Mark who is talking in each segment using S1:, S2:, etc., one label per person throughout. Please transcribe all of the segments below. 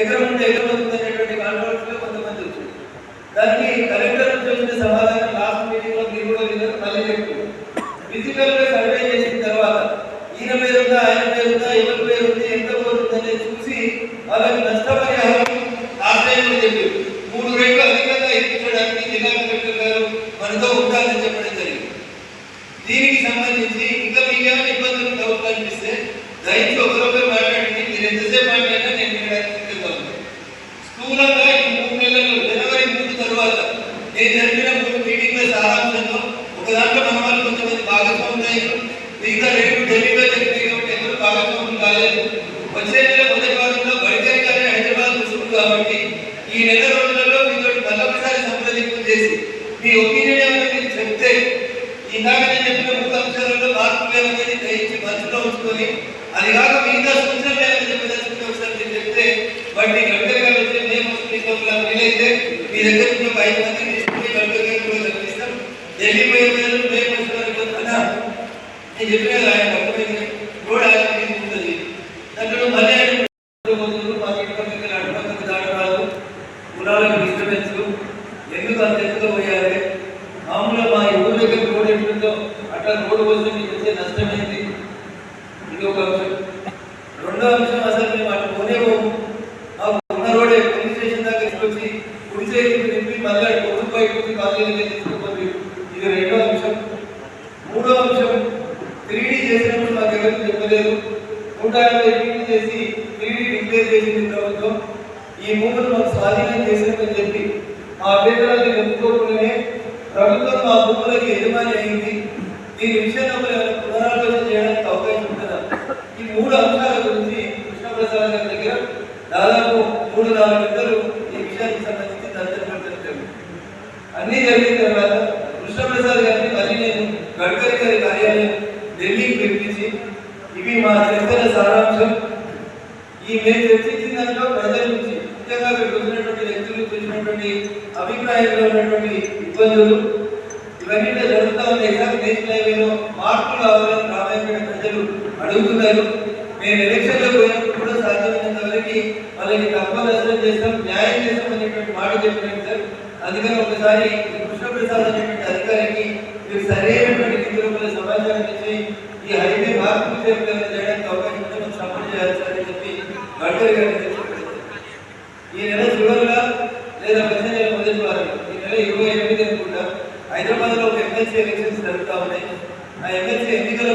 S1: ఎకరం ఉంటే ఎకరం ఉంటుంది అనేటువంటి కాన్ఫరెన్స్లో కొంతమంది వచ్చారు. దానికి కలెక్టర్ సమాధానం quedarme యజమాని అయింది. దీని విషయంలో పునరాలోచన చేయడానికి అవకాశం ఉంటుందా? ఈ మూడు అంశాల గురించి కృష్ణప్రసాద్ గారి దగ్గర దాదాపు మూడు నాలుగు ఇద్దరు ఈ విషయానికి సంబంధించి దర్శనం అన్ని జరిగిన తర్వాత కృష్ణప్రసాద్ గారిని మళ్ళీ నేను గడ్కరీ గారి కార్యాలయం ఢిల్లీకి పిలిపించి ఇవి మా చరిత్ర సారాంశం. ఈ మేము చర్చించిన దాంట్లో ప్రజల నుంచి ముఖ్యంగా ఇక్కడ వచ్చినటువంటి వ్యక్తులు వచ్చినటువంటి అభిప్రాయంలో ఉన్నటువంటి ఇబ్బందులు ఇరవై నేషనల్ హైవేలో కావాలని రామాయపేట ప్రజలు అడుగుతున్నారు. మేము ఎలక్షన్లో పోయినప్పుడు కూడా సాధ్యమైనంత వరకు వాళ్ళకి తప్పదర్శనం చేస్తాం న్యాయం చేస్తాం అనేటువంటి మాట చెప్పినాను సార్. అందుకని ఒకసారి కృష్ణప్రసాద్ అనేటువంటి అధికారికి మీరు సరైనటువంటి నిధులపై సమాచారం ఇచ్చి ఈ హైవే మార్పు చేయడానికి అవకాశం ఉంటే చేయాలి సార్ అని చెప్పి గడ్కరీ గారు కాబట్టి ఎమ్మెల్సీ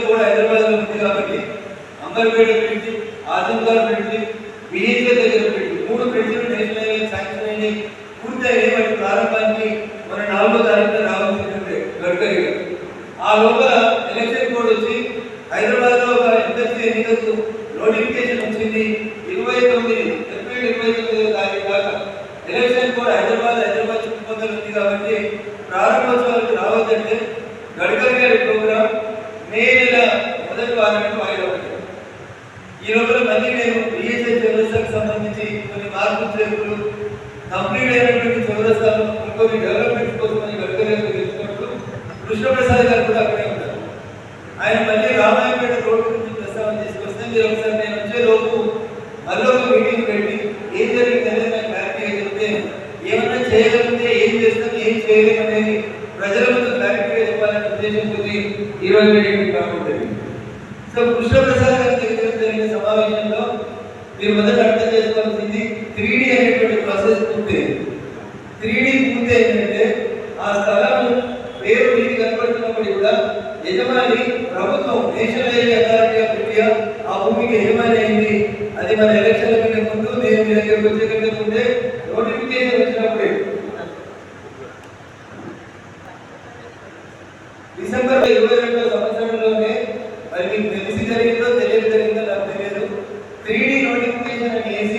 S1: కూడా హైదరాబాద్లో ఉంది కాబట్టి అంబర్పేట బ్రిడ్జి ఆజంగార్ బ్రిడ్జి విలేజ్ల దగ్గర మూడు నేషనల్ హైవే శాంక్షన్ అయ్యి ప్రారంభానికి మన నాలుగో తారీఖున రావాల్సింది గడ్కరీ ఆ లోపల చేయడం అనేది ప్రజల ముందు క్లారిటీగా చెప్పాలనే ఉద్దేశంతో ఈరోజు మీటింగ్ కాకుండా సో కృష్ణ ప్రసాద్ గారి దగ్గర జరిగిన సమావేశంలో మీరు మొదట అర్థం చేసుకోవాల్సిన డిసెంబర్ ఇరవై రెండవ సంవత్సరంలోనే మరి మీకు తెలిసి జరిగిందో తెలియదు జరిగిందో నాకు తెలియదు. త్రీ డి నోటిఫికేషన్ అని ఏసీ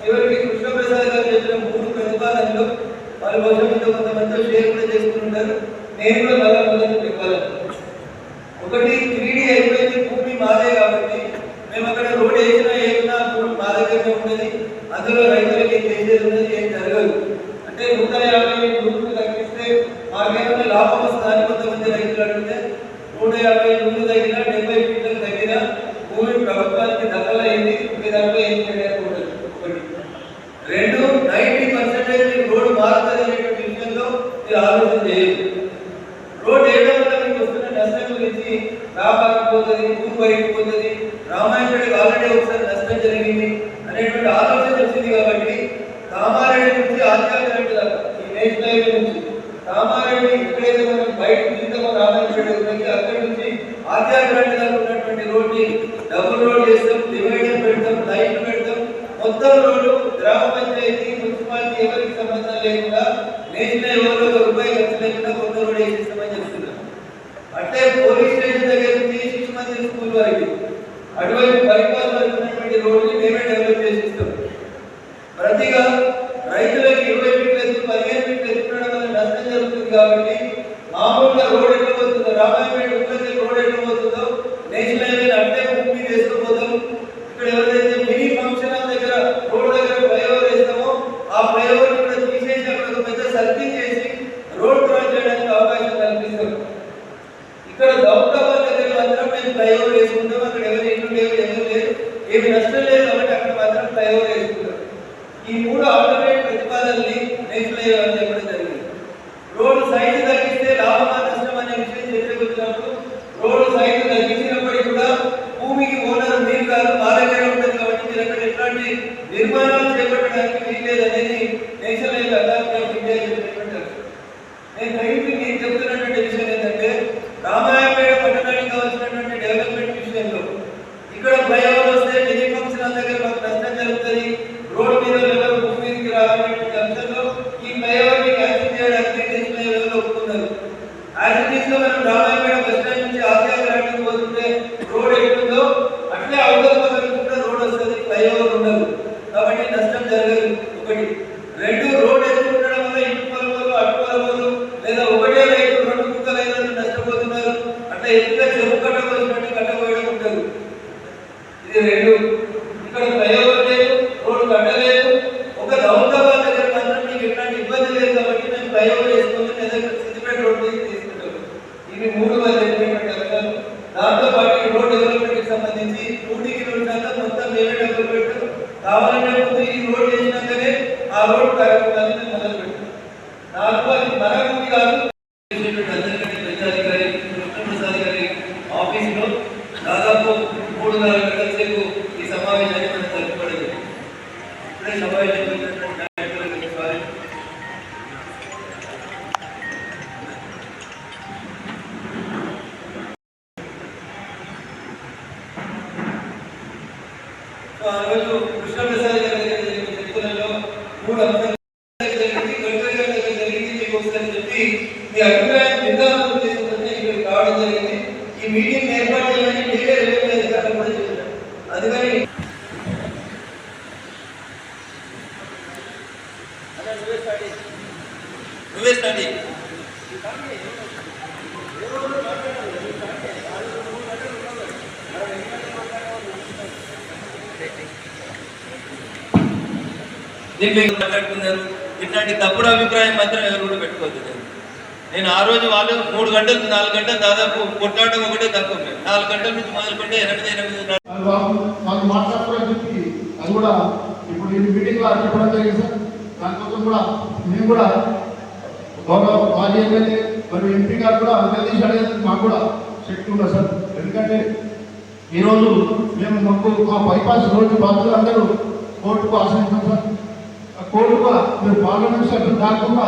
S1: చివరికి కృష్ణప్రసాద్ గారు చేసిన మూడు ప్రతిపాదనలు వాళ్ళు బహుశా మీద కొంతమందితో షేర్ కూడా చేసుకుంటుంటారు నేను కూడా మళ్ళీ మొదలు చెప్పాలను ఒకటి త్రీడీ అయిపోయింది భూమి మాదే గురించి వ్యాపారం పోతుంది ఊరు బయటకు పోతుంది రామాయణుడికి ఆల్రెడీ ఒకసారి నష్టం జరిగింది అనేటువంటి ఆలోచన వచ్చింది కాబట్టి కామారెడ్డి నుంచి ఆధ్యాత్మిక ఈ నేషనల్ హైవే నుంచి కామారెడ్డి ఎక్కడైతే మనం బయట దిగుతామో రామాయణ ఉంది అక్కడి నుంచి ఆధ్యాత్మిక దాకా ఉన్నటువంటి రోడ్ని డబుల్ రోడ్ చేస్తాం డివైడర్ పెడతాం లైట్లు పెడతాం మొత్తం రోడ్డు గ్రామ పంచాయతీ మున్సిపాలిటీ ఎవరికి సంబంధం లేకుండా నేషనల్ ఎవరో ఒక రూపాయి ఖర్చు లేకుండా కొత్త రోడ్ వేసిస్తామని చెప్తున్నారు అంటే పోలీస్ స్టేషన్ దగ్గర నుంచి శిశు మందిర్ స్కూల్ వరకు అటువైపు బైపాస్ వరకు ఉన్నటువంటి రోడ్ని మేమే డెవలప్ చేసి ఇస్తాం ప్రతిగా రైతులకు ఇరవై ఫీట్ల ఎత్తు పదిహేను ఫీట్ల ఎత్తుకోవడం వల్ల నష్టం జరుగుతుంది కాబట్టి మామూలుగా రోడ్ ఎట్లా పోతుందో రామాయపేట ఉప్పతి రోడ్ ఎట్లా పోతుందో నేషనల్ హైవే అట్టే భూమి మీద వేసుకుపోతాం ఇక్కడ ఎవరైతే మినీ ఫంక్షన్ హాల్ దగ్గర రోడ్ దగ్గర ఫ్లైఓవర్ వేస్తామో ఆ ఫ్లైఓవర్ కూడా తీసేసి అక్కడ ఒక పెద్ద సర్కిల్ చేసి రోడ్ క్రాస్ చేయడానికి అవకాశం కల్పిస్తాం ఇక్కడ దౌలతాబాద్ దగ్గర మాత్రం మేము ఫ్లైఓవర్ వేసుకుంటాం అక్కడ ఎవరు ఇల్లు లేవు ఎవరు లేరు ఏమి నష్టం లేదు కాబట్టి అక్కడ మాత్రం ఫ్లైఓవర్ వేసుకుంటాం ఈ మూడు ఆల్టర్నేట్ ప్రతిపాదనల్ని నేషనల్ హైవే అని చెప్పడం జరిగింది రోడ్డు సైజు తగ్గిస్తే లాభమా నష్టం అనే విషయం చర్చకు వచ్చినప్పుడు రోడ్డు సైజు తగ్గించినప్పటికీ కూడా భూమికి ఓనర్ మీరు కాదు మా దగ్గర ఉంటుంది కాబట్టి మీరు అక్కడ ఎట్లాంటి నిర్మాణాలు చేపట్టడానికి వీల్లేదు అనేది National Highway Authority of India చెప్పినటువంటి అంశం. నేను దయచేసి నేను చెప్తున్నటువంటి విషయం ఏంటంటే రామాయపేట పట్టణానికి కావాల్సినటువంటి డెవలప్మెంట్ విషయంలో ఇక్కడ ఫ్లైఓవర్ వస్తే మినీ ఫంక్షన్ హాల్ దగ్గర మాకు నష్టం జరుగుతుంది రోడ్ మీద ఎవరు భూమి మీదకి రావాలనేటువంటి అంశంలో ఈ ఫ్లైఓవర్ని క్యాన్సిల్ చేయడానికి నేషనల్ హైవేలో ఒప్పుకున్నారు యాజ్ ఇట్ ఈస్లో మనం రామాయపేట బస్ స్టాండ్ నుంచి ఆధ్యాత్మిక పోతుంటే రోడ్ ఎట్లుందో అట్లే అవతల పక్కన కూడా రోడ్ వస్తుంది ఫ్లైఓవర్ ఉండదు కాబట్టి నష్టం జరగదు. ఒకటి. రెండు రోడ్ ఎక్కువ ఉండడం వల్ల ఇటు పొలములు అటు పొలములు లేదా ఒకటే రైతు రెండు కుక్కలు అయినా నష్టపోతున్నారు అట్లా ఎక్కువగా చెరువు కట్టవలసినట్టు కట్టబోయడం ఉండదు ఇది రెండు ఇక్కడ ఫ్లైఓవర్ లేదు రోడ్డు కట్టలేదు ఒక దౌలతాబాద్ దగ్గర మాత్రం మీకు ఎట్లాంటి ఇబ్బంది లేదు కాబట్టి మేము ఫ్లైఓవర్ వేసుకొని లేదా సిద్దిపేట రోడ్ మీద తీసుకుంటాం ఇవి మూడు వాళ్ళు చెప్పినటువంటి అంశాలు దాంతో పాటు ఈ రోడ్ డెవలప్మెంట్కి సంబంధించి నూటికి నూరు శాతం మొత్తం మేమే డెవలప్మెంట్ కావాలంటే ముందు ఈ రోడ్ చేసినాకనే ఆ రోడ్ కార్యక్రమాన్ని మేము మొదలు పెట్టాం నాకు అది మన భూమి కాదు అందరికంటే పెద్ద అధికారి కృష్ణప్రసాద్ గారి ఆఫీసులో దాదాపు మూడు నాలుగు గంటల సేపు ఈ సమావేశాన్ని మనం జరుపుకోవడం ఇప్పుడే సమావేశం జరిగినటువంటి నాయకులకు స్వాగతం. సో ఆ రోజు కృష్ణప్రసాద్ గారి దగ్గర జరిగిన చర్చలలో మూడు అంశాలు జరిగింది కలెక్టర్ గారి దగ్గర జరిగింది మీకు ఒకసారి చెప్పి మీ అభిప్రాయం నిర్ధారణ ఉద్దేశంతో ఇక్కడికి రావడం జరిగింది ఈ మీటింగ్ ఏర్పాటు చేయమని మీరే రెవెన్యూ అధికారులు కూడా చెప్పారు అందుకని నువ్వే స్టడీ దీంట్లో మాట్లాడుకున్నారు? ఇట్లాంటి తప్పుడు అభిప్రాయం మాత్రం ఎవరు కూడా పెట్టుకోవద్దు నేను. ఆ రోజు వాళ్ళు మూడు గంటలు నాలుగు గంటలు దాదాపు కొట్లాడడం ఒకటే తక్కువ నాలుగు గంటల నుంచి మొదలుకుంటే ఎనిమిది ఎనిమిది
S2: అది చెప్పి అది కూడా ఇప్పుడు మీటింగ్లో చెప్పడం జరిగింది సార్. దానికోసం కూడా మేము కూడా గౌరవ మాజీ ఎమ్మెల్యే మరియు ఎంపీ గారు కూడా నిలదీసి అడిగేందుకు మాకు కూడా శక్తి ఉండదు సార్? ఎందుకంటే ఈరోజు మేము మాకు మా బైపాస్ రోజు బాధ్యులు అందరూ కోర్టుకు ఆశ్రయించాం సార్. ఆ కోర్టు కూడా మీరు పార్లమెంట్ సభ్యులు కాకుండా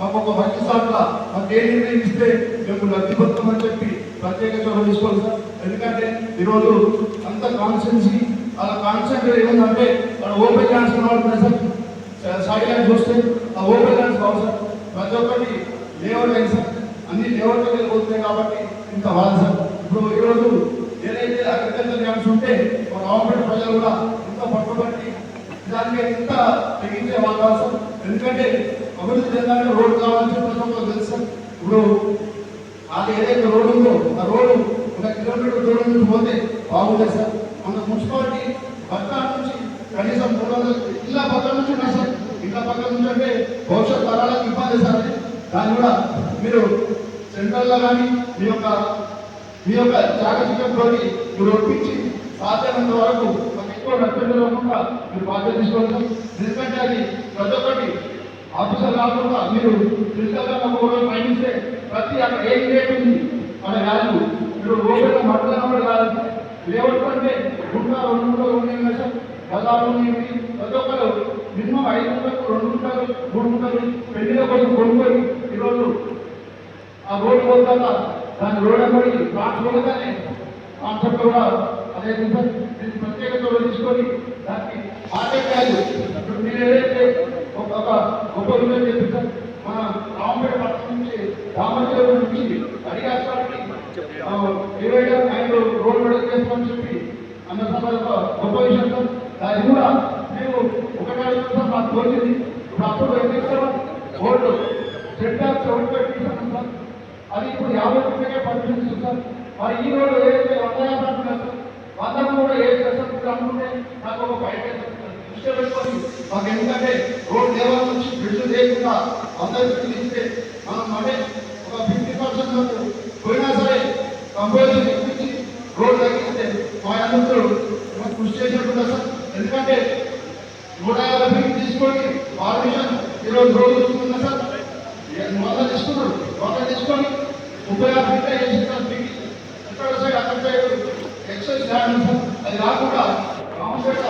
S2: మాకు ఒక మంచి సార్లో మాకు ఏ నిర్ణయం ఇస్తే మేము లబ్ధి పొందుతామని చెప్పి ప్రత్యేక చొరవ తీసుకోవాలి సార్. ఎందుకంటే ఈరోజు అంత కాన్సెన్సీ వాళ్ళ కాన్సెంట్ ఏముందంటే మన ఓపెన్ ఛాన్స్ ఉన్నాయి సార్. సాయి ల్యాండ్ చూస్తే ఆ ఓపెన్ ల్యాండ్స్ కావు సార్. ప్రతి ఒక్కటి లేఅవుట్ లేదు సార్. అన్ని లేఅవుట్ వెళ్ళిపోతున్నాయి కాబట్టి ఇంత వాళ్ళు సార్. ఇప్పుడు ఈరోజు ఏదైతే అగ్రికల్చర్ ల్యాండ్స్ ఉంటే మా గవర్నమెంట్ ప్రజలు కూడా ఇంత పట్టుబట్టి దానికి ఇంత తెగించే వాళ్ళు కాదు సార్ ఎందుకంటే అభివృద్ధి చెందాలని రోడ్డు కావాలని ప్రతి ఒక్కరు తెలుసు సార్. ఇప్పుడు అది ఏదైతే రోడ్డు ఉందో ఆ రోడ్డు ఒక కిలోమీటర్ దూరం నుంచి పోతే బాగుంటుంది సార్. మన మున్సిపాలిటీ పక్కన నుంచి కనీసం మూడు వందల ఇళ్ళ పక్కన నుంచి ఉన్నాయి పక్కన నుంచి అంటే భవిష్యత్ తరాలకు ఇబ్బంది సార్. దాన్ని కూడా మీరు సెంట్రల్లో కానీ మీ యొక్క మీ యొక్క చాకచక్యంతో మీరు ఒప్పించి సాధ్యమైనంత వరకు మాకు ఎక్కువ నష్టం జరగకుండా మీరు బాధ్యత తీసుకోవాలి ఎందుకంటే అది ప్రతి ఒక్కటి ఆఫీసర్ కాకుండా మీరు ఫిజికల్గా ఒక పయనిస్తే ప్రతి అక్కడ ఏం రేట్ ఉంది మన వాల్యూ మీరు రోడ్డు మట్టడం కాదు. లేఅవుట్ అంటే గుంట రెండు గుంటలు ఉన్నాయి కదా బజార్లు ప్రతి ఒక్కరు మినిమం ఐదు గుంటలు రెండు గుంటలు మూడు గుంటలు పెళ్ళిలో కోసం కొనుక్కొని ఈరోజు ఆ రోడ్డు పోతాక దాని రోడ్ అమ్మడి ప్లాట్స్ పోగానే కాన్సెప్ట్ కూడా అదే సార్ దీన్ని ప్రత్యేక తీసుకొని దానికి మార్కెట్ కాదు ఇప్పుడు మీరు ఏదైతే ఒక గొప్ప విషయం చెప్పి సార్ మన రామపేట పట్టణం నుంచి రామచంద్ర నుంచి అడిగాస్వాడికి డివైడర్ అండ్ రోడ్ మెడల్ చేస్తామని చెప్పి అన్న సందర్భ గొప్ప విషయం సార్ దాన్ని కూడా మేము ఒకటే అడుగుతాం మాకు తోచింది ఇప్పుడు అప్పుడు ఏం చేస్తాం ఓల్డ్ సెంటర్ సెవెన్ పెట్టించాను సార్ అది ఇప్పుడు యాభై రూపాయలకే పనిచేస్తుంది సార్ మరి ఈ రోజు ఏదైతే వంద యాభై అంటున్నారు సార్ వంద కూడా ఏ చేస్తారు ఇప్పుడు అనుకుంటే నాకు ఒక బయట దృష్టి పెట్టుకొని మాకు ఎందుకంటే రోడ్ దేవాల నుంచి బ్రిడ్జ్ లేకుండా అందరి బ్రిడ్జ్ ఇస్తే మనం అంటే ఒక ఫిఫ్టీ పర్సెంట్ వరకు పోయినా సరే కంపోజిషన్ ఇప్పించి రోడ్ తగ్గిస్తే మా అందరూ కృషి చేసినట్టు సార్ ఎందుకంటే నూట యాభై ఫీట్ తీసుకొని పర్మిషన్ ఈరోజు రోడ్డు చూస్తున్నా సార్. మొదలు తీసుకున్నారు మొదలు తీసుకొని ముప్పై ఆరు ఫీట్ చేసిన ఫీట్ ఎక్కడ సైడ్ అక్కడ సైడ్ ఎక్సైజ్ ల్యాండ్ సార్. అది కాకుండా రామపేట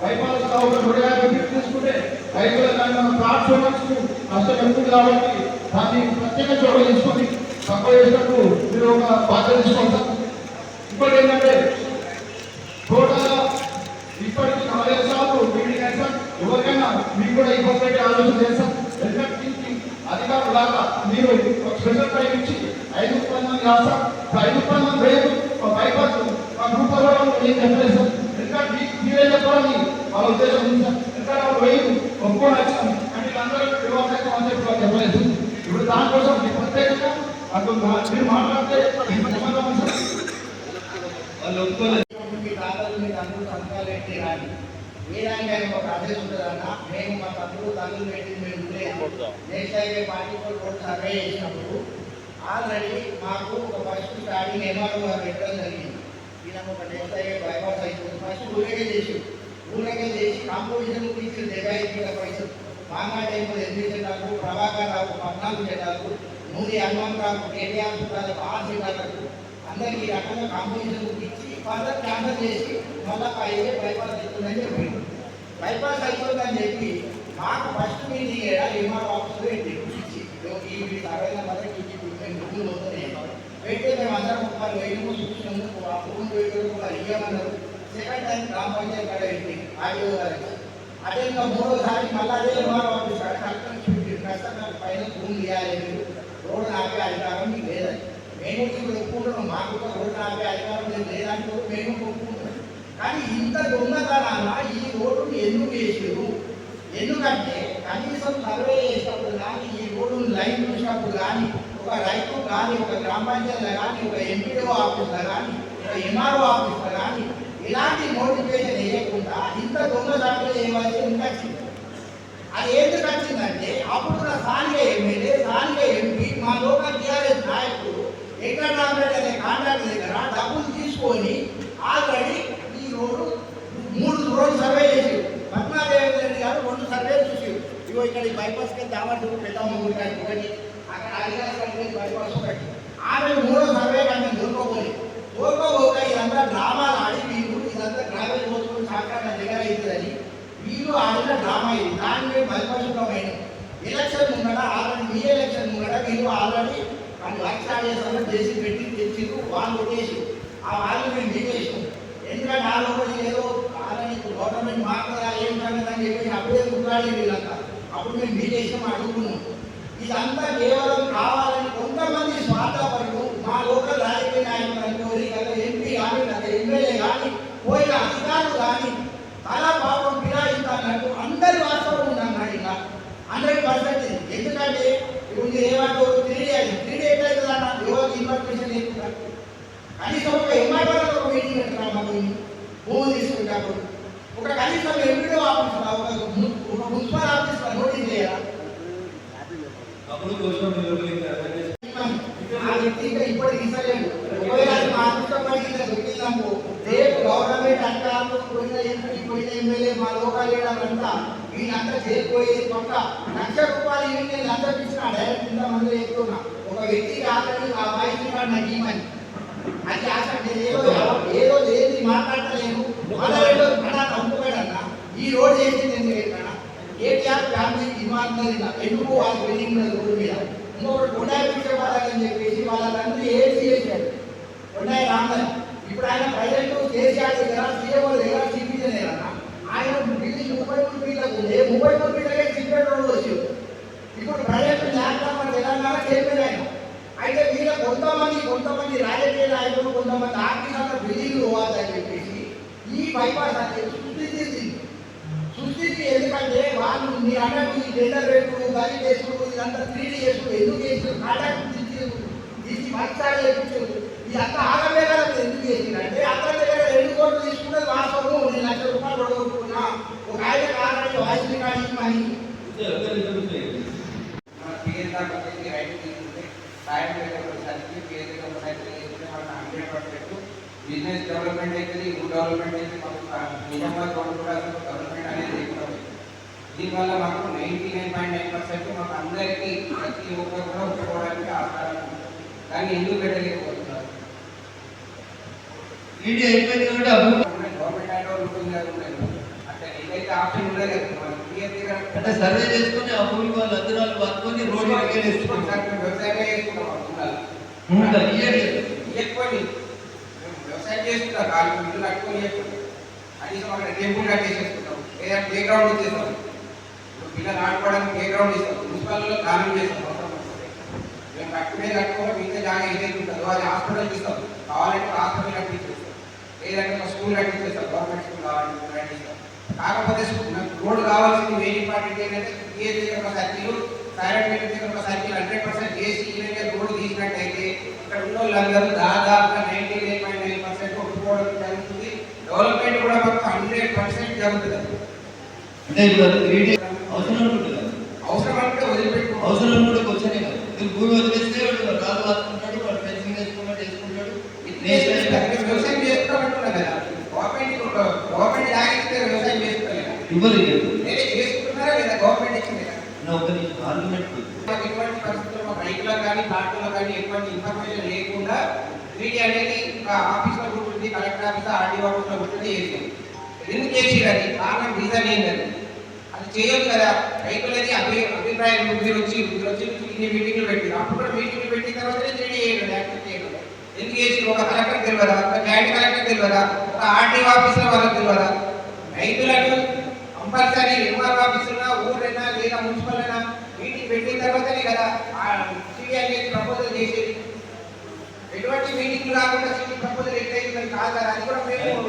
S2: బైపాస్ ఒక నూట యాభై ఫీట్లు తీసుకుంటే రైతుల దాన్ని మనం ప్లాట్ ఓనర్స్ నష్టం ఎక్కువ కాబట్టి దాన్ని ప్రత్యేక చోట తీసుకొని తక్కువ చేసినట్టు మీరు ఒక బాధ్యత తీసుకోండి సార్. ఇంకోటి ఏంటంటే టోటల్గా ఇప్పటికి నాలుగు సార్లు మీటింగ్ అయితే ఎవరికైనా మీకు కూడా ఇబ్బంది పెట్టి ఆలోచన అధికారులు లాగా మీరు ఒక స్పెషల్ టైం ఇచ్చి ఐదు రూపాయల మంది కాదు ఐదు రూపాయల మంది రేపు ఒక బైపాస్ మా గ్రూప్ వాళ్ళు ఏం చెప్పలేదు ఎందుకంటే మీ- మీరే చెప్పాలని వాళ్ళ ఉద్దేశం ఉంది సార్. ఎందుకంటే వాళ్ళు వెయ్యి ఒప్పుకొని వచ్చాం అంటే అందరూ వివాహం అని చెప్పి వాళ్ళు చెప్పలేదు ఇప్పుడు దానికోసం మీ ప్రత్యేకంగా అటు మీరు మాట్లాడితే
S1: వాళ్ళు ఒప్పుకోలేదు.
S3: మీ తాతలు మీకు అందరూ సంతకాలు ఏంటి రాని ఏ దానికి ఆయన ఒక ఆదేశం ఉంటుందన్న మేము మా తమ్ముడు తల్లు పెట్టింది మేము national highway party road survey చేసినప్పుడు ఆల్రెడీ మాకు ఒక ఫస్ట్ స్టార్టింగ్ ఎంఆర్ఓ గారు పెట్టడం జరిగింది. ఈయన ఒక నేషనల్ హైవే బైపాస్ అయిపోతుంది ఫస్ట్ ఊరేగే చేసి ఊరేగే చేసి కాంపోజిషన్ తీసి డెబ్బై ఐదు వేల పైసలు మాంగా టైంలో ఎనిమిది చెట్టాలకు ప్రభాకర్ రావు పద్నాలుగు చెట్టాలకు నూరి హనుమంతరావు కేటీఆర్ చుట్టాలకు ఆరు చెట్టాలకు అందరికీ రకంగా కాంపోజిషన్ ఇచ్చి ఫర్దర్ క్యాన్సల్ చేసి మళ్ళా హైవే బైపాస్ అవుతుందని చెప్పింది బైపాస్ అవుతుందని చెప్పి మాకు ఫస్ట్ మీటింగ్ ఏడా ఎంఆర్ ఆఫీస్లో పెట్టి ఇచ్చి ఈ వీటి అరవై మందికి ఇచ్చి మేము భూములు అవుతున్నాయి పెడితే మేము అందరం ముప్పై వేలు చూసినందుకు ఆ ఫోన్ వేయడం కూడా ఇవ్వమన్నారు సెకండ్ టైం గ్రామ పంచాయతీ కాడ పెట్టి ఆడియో గారికి అదే ఇంకా మూడోసారి మళ్ళీ అదే ఎంఆర్ ఆఫీస్ కాడ కష్టం చూపి కష్టమైన పైన భూమి ఇవ్వాలి మీరు రోడ్డు ఆపే అధికారం మీకు లేదండి మేము ఇప్పుడు ఒప్పుకుంటున్నాం. మాకు కూడా రోడ్డు ఆపే అధికారం లేదు కూడా మేము ఒప్పుకుంటున్నాం. కానీ ఇంత దొంగతనాన ఈ రోడ్డుని ఎందుకు వేసారు ఎందుకంటే కనీసం సర్వే చేసినప్పుడు కానీ ఈ రోడ్డు లైన్ చూసినప్పుడు కానీ ఒక రైతు కానీ ఒక గ్రామ పంచాయతీలో కానీ ఒక ఎంపీడీఓ ఆఫీస్లో కానీ ఒక ఎంఆర్ఓ ఆఫీస్లో కానీ ఇలాంటి నోటిఫికేషన్ వేయకుండా ఇంత దొంగ సర్వే చేయవలసి అది ఎందుకు వచ్చిందంటే అప్పుడు స్థానిక ఎమ్మెల్యే స్థానిక ఎంపీ మా లోకల్ టీఆర్ఎస్ నాయకుడు అనే కాంట్రాక్ట్ దగ్గర డబ్బులు తీసుకొని ఆల్రెడీ ఈ రోడ్డు మూడు రోజులు సర్వే చేసి పద్మాదేవి రెడ్డి గారు రెండు సర్వే చూసి ఇగో ఇక్కడ ఈ బైపాస్కి దామంటూ పెద్దమ్మ గుడి ఒకటి అక్కడ అడిగారు బైపాస్ ఒకటి ఆమె మూడో సర్వే కానీ దొరకపోయి దొరకపోక ఇదంతా డ్రామాలు ఆడి వీళ్ళు ఇదంతా గ్రావెల్ పోసుకొని సహకారం దగ్గర అవుతుందని వీళ్ళు ఆడిన డ్రామా ఇది. దాన్ని మేము బలపరుచుకోమైన ఎలక్షన్ ముంగట ఆల్రెడీ మీ ఎలక్షన్ ముంగట వీళ్ళు ఆల్రెడీ వాళ్ళు లక్ష ఆడేసారు చేసి పెట్టి తెచ్చిండ్రు వాళ్ళు కొట్టేసి ఆ వాళ్ళు మేము దిగేసాం ఎందుకంటే ఆ లోపల ఏదో వాళ్ళని గవర్నమెంట్ మాట్లాడా ఏం అని చెప్పి అప్పుడే కుట్రాలి వీళ్ళంతా. అప్పుడు మేము మీటేసాం అడుగుతున్నాం. ఇదంతా కేవలం కావాలని కొంతమంది స్వార్థపరులు మా లోకల్ రాజకీయ నాయకులు అనుకోని గత ఎంపీ కానీ గత ఎమ్మెల్యే కానీ పోయిన అధికారులు కానీ చాలా పాపం ఫిరాయిస్తానంటూ అందరి వాస్తవం ఉందన్నాడు ఇలా. హండ్రెడ్ కనీసం ఒక ఎంఆర్ఓతో ఒక మీటింగ్ పెట్టాలి మళ్ళీ భూమి తీసుకునేటప్పుడు ఒక కనీసం ఎంపీడో ఆఫీస్ ఒక మున్సిపల్ ఆఫీస్ నోటీస్ చేయాలి అప్పుడు ఇప్పుడు తీసలేదు ఒకవేళ మా అదృష్టం పడింది పెట్టిందనుకో రేపు గవర్నమెంట్ అధికారులు పోయిన ఎంపీ పోయిన ఎమ్మెల్యే మా లోకాలు వేయడాలంతా వీళ్ళంతా చేరిపోయేది పక్క ఒక వ్యక్తి కాదని ఆ వాయిస్ నాకు ఫ్యామిలీ డిమాండ్ ఎందుకు వాళ్ళ బిల్డింగ్ మీద రోడ్డు మీద? ఇంకొకటి కొండాయి పిచ్చే వాళ్ళని చెప్పేసి వాళ్ళ తండ్రి ఏది చేశాడు? కొండాయి రామని ఇప్పుడు ఆయన ప్రజెంట్ కేసీఆర్ దగ్గర సీఎంఓ దగ్గర చూపించిన ఆయన బిల్డింగ్ ముప్పై మూడు ఫీట్లకు ఉంది. ముప్పై మూడు ఫీట్లకే సిగరెట్ రోడ్డు వచ్చి? ఇప్పుడు ప్రజెంట్ ల్యాప్టాప్ తెలంగాణ చేయలేదు ఆయన. అయితే వీళ్ళ కొంతమంది కొంతమంది రాజకీయ నాయకులు కొంతమంది ఆర్థికంగా బిల్డింగ్లు పోవాలని చెప్పేసి ఈ బైపాస్ అనేది సృష్టించింది. సృష్టించి ఎందుకంటే వాళ్ళు మీరు అన్నట్టు ఈ టెండర్ రేట్లు గది చేసుడు ఇదంతా త్రీ డీ చేసుడు ఎందుకు చేసారు కాంటాక్ట్ తీసి తీసి మత్సాలు చేయించారు ఇదంతా ఆగమేఘాలు ఎందుకు చేసింది అంటే అతని దగ్గర రెండు కోట్లు తీసుకున్నది వాస్తవము. నేను లక్ష రూపాయలు పడగొట్టుకున్నా ఒక ఆయన కారణం వాయిస్ రికార్డ్ ఇవ్వమని
S4: బిజినెస్ డెవలప్మెంట్ అవుతుంది ఊరు డెవలప్మెంట్ అయితే మాకు నిజామాబాద్ డెవలప్మెంట్ అనేది ఉంది. దీనివల్ల మాకు ninety nine point nine percent మాకు అందరికీ ప్రతి ఒక్కరు కూడా ఉపయోగపడడానికి ఆస్కారం కానీ ఎందుకు పెట్టలేకపోతున్నారు? గవర్నమెంట్ హ్యాండ్ ఓవర్ ఉంటుంది అంటే ఏదైతే ఆప్షన్ ఉండదు కదా మనకి క్లియర్గా
S1: అంటే సర్వే చేసుకుని ఆ భూమి వాళ్ళు అందరాలు పట్టుకొని రోడ్డు ఎక్కేస్తున్నారు
S4: వ్యవసాయమే చేసుకుంటాం
S1: ఇంకా ఇయ్యండి.
S4: ఇవ్వకపోయి వ్యవసాయం కట్టుకొని ఇవ్వకపోయి కనీసం అక్కడ టెంపుల్ కట్టేసేసుకుంటాం. లేదా ప్లే గ్రౌండ్ పిల్లలు ఆడుకోవడానికి ప్లే గ్రౌండ్ ఇస్తాం మున్సిపాలిటీలో దానం చేస్తాం అవసరం వస్తే. మేము కట్టుకునే కట్టుకోవడం మిగతా జాగా ఏదైతే ఉంటుందో అది హాస్పిటల్కి ఇస్తాం కావాలంటే హాస్పిటల్ కట్టించేస్తాం లేదంటే ఒక స్కూల్ కట్టించేస్తాం గవర్నమెంట్ స్కూల్ కావాలంటే కట్టిస్తాం కాకపోతే రోడ్డు కావాల్సింది మెయిన్ ఇంపార్టెంట్ ఏంటంటే పిఎస్ దగ్గర ఒక సర్కిల్ సైలెంట్ మీటర్ దగ్గర ఒక సర్కిల్ హండ్రెడ్ పర్సెంట్ చేసి ఈయన రోడ్డు తీసినట్టయితే ఇక్కడ ఉన్న వాళ్ళందరూ దాదాపుగా ninety nine point nine percent ఒప్పుకోవడం జరుగుతుంది. డెవలప్మెంట్ కూడా మొత్తం హండ్రెడ్ పర్సెంట్ జరుగుతుంది.
S1: అంటే ఇప్పుడు అది ఈడీ అవసరం ఉంటుంది
S4: అవసరం అంటే వదిలిపెట్టుకో
S1: అవసరం కూడా వచ్చానే కదా. మీరు భూమి వదిలేస్తే వాడు రాళ్ళు వాడుకుంటాడు వాడు ఫెన్సింగ్ వేసుకున్నాడు వేసుకుంటాడు.
S4: వ్యవసాయం చేసుకోమంటున్నా కదా. గవర్నమెంట్ గవర్నమెంట్ వ్యవసాయం చేసుకోలేదు
S1: ఇవ్వదు
S4: నేనే చేసుకుంటున్నారా లేదా గవర్నమెంట్ ఇచ్చింది?
S1: ఒక ఆర్గ్యుమెంట్
S4: ఎటువంటి పరిస్థితుల్లో రైతులకు కానీ ప్లాట్లలో కానీ ఎటువంటి ఇన్ఫర్మేషన్ లేకుండా మీడియా అనేది ఒక ఆఫీస్లో కూర్చుంది కలెక్టర్ ఆఫీస్ ఆర్డీ ఆఫీస్లో చేసాం ఎందుకు చేసిరు అది? కారణం రీజన్ అది చేయొచ్చు కదా రైతులది అభి అభిప్రాయం మీరు వచ్చి మీరు వచ్చి ఇన్ని మీటింగ్లు పెట్టారు. అప్పుడు కూడా మీటింగ్లు పెట్టిన తర్వాతనే త్రీ చేయడం యాక్సెప్ట్ చేయడం ఎందుకు చేసి ఒక కలెక్టర్ తెలియదా ఒక జాయింట్ కలెక్టర్ తెలియదా ఒక ఆర్డీ ఆఫీసర్ వాళ్ళకి తెలియదా రైతులకు కంపల్సరీ ఎంఆర్ ఆఫీసులో ఊరైనా లేదా మున్సిపల్ అయినా మీటింగ్ పెట్టిన తర్వాతనే కదా అనేది ప్రపోజల్ చేసేది. ఎటువంటి మీటింగ్ కాకుండా సిటీ ప్రపోజల్ ఎట్లయితే కాదు కదా? అది కూడా మేము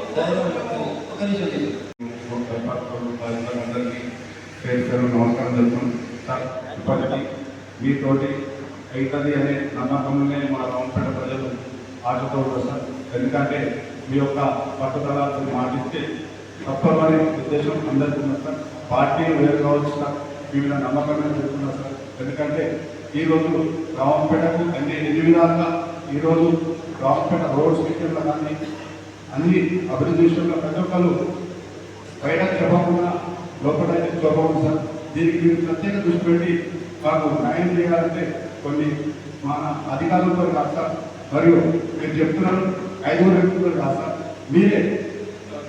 S1: ఒక నిమిషం
S2: పేరు నమస్కారం చెప్తున్నాం సార్ ఇప్పటికీ మీతోటి అవుతుంది అనే నమ్మకంలోనే మా రామపేట ప్రజలు ఆశతో సార్. ఎందుకంటే మీ యొక్క పట్టుదల మాటిస్తే తప్పమనే ఉద్దేశం అందరికీ ఉంది సార్. పార్టీ వేరు కావచ్చు సార్. మీ నమ్మకంగా చెప్తున్నారు సార్. ఎందుకంటే ఈరోజు రామపేటకు అన్ని ఎన్ని విధాలుగా ఈరోజు రామపేట రోడ్స్ విషయంలో కానీ అన్ని అభివృద్ధి విషయంలో ప్రతి ఒక్కరు బయట చెప్పకుండా లోపల అయితే సార్. దీనికి మీరు ప్రత్యేక దృష్టి పెట్టి మాకు న్యాయం చేయాలంటే కొన్ని మన అధికారులతో కాదు సార్. మరియు మీరు చెప్తున్నారు ఐదుగురు వ్యక్తులు కాదు సార్. మీరే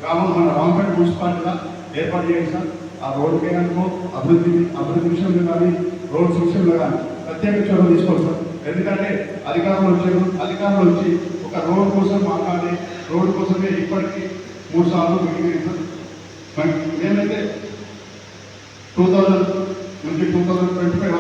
S2: గ్రామం మన రామపేట మున్సిపాలిటీగా ఏర్పాటు చేయండి సార్. ఆ రోడ్డుకే అనుకో అభివృద్ధి అభివృద్ధి విషయంలో కానీ రోడ్స్ విషయంలో కానీ ప్రత్యేక చొరవ తీసుకోవాలి సార్. ఎందుకంటే అధికారులు వచ్చారు అధికారులు వచ్చి ఒక రోడ్డు కోసం మాట్లాడి రోడ్డు కోసమే ఇప్పటికీ మూడు సార్లు మీటింగ్ అయింది two thousand twenty two thousand twenty five